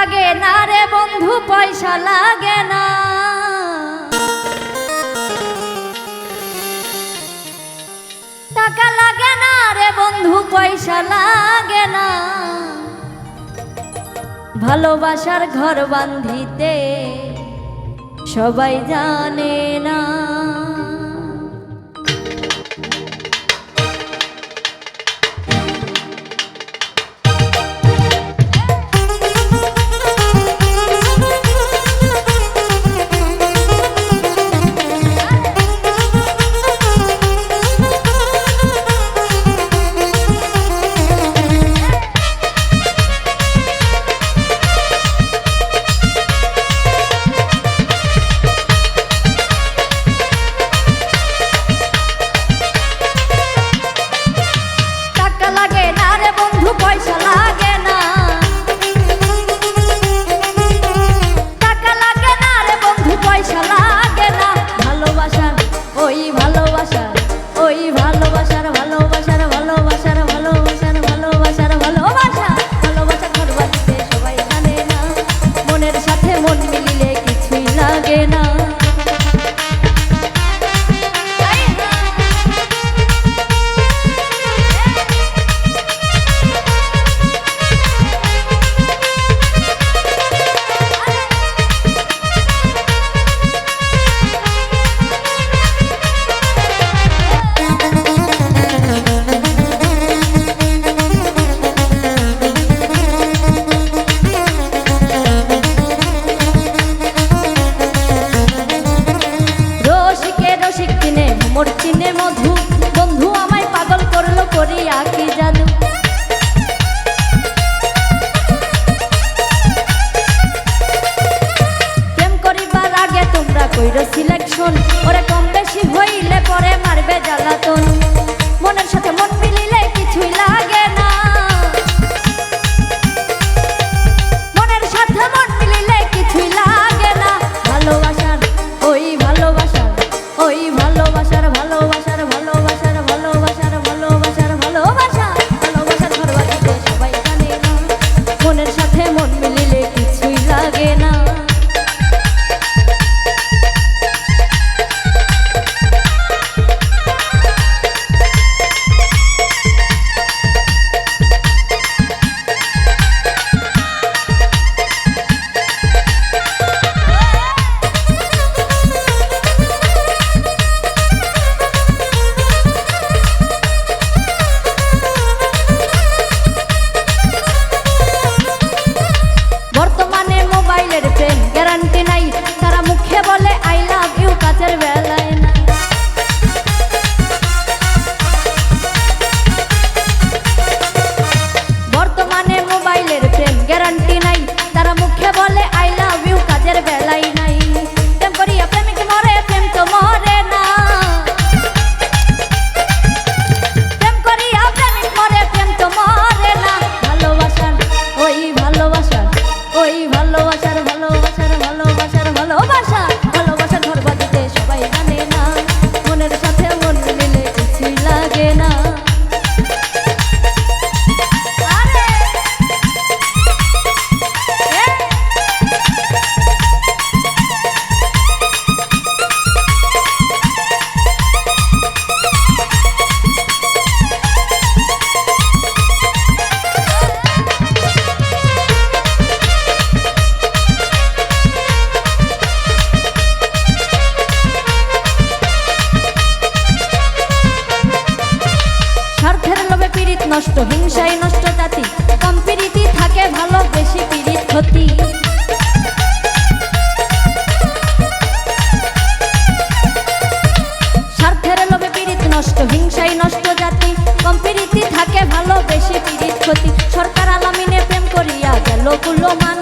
লাগে না রে বন্ধু, পয়সা লাগে না। টাকা লাগে না রে বন্ধু, পয়সা লাগে না। ভালোবাসার ঘর বান্ধিতে সবাই জানে না। বন্ধু পয়সা লাগে মনের সাথে মন মিলিলে কিছুই লাগে না। মনের সাথে মন কিছুই লাগে না। ভালোবাসার, ওই ভালোবাসার ওই ভালোবাসার ভালোবাসার ভালোবাসার ভালোবাসার ভালোবাসার ভালোবাসা ভালোবাসার ঘর বাড়িতে সবাই জানে মনের সাথে মন মিলিলে কিছুই লাগে না। নষ্ট হিংসায় নষ্ট জাতি। কম্পিরিতি থাকে, ভালো, বেশি পীড়িত ক্ষতি। স্বার্থের লোভে পীড়িত নষ্ট হিংসায় নষ্ট জাতি। কম্পিরিতি থাকে, ভালো, বেশি পীড়িত ক্ষতি। সরকার আলামিনে প্রেম করিয়া গেল কুলমান দেশ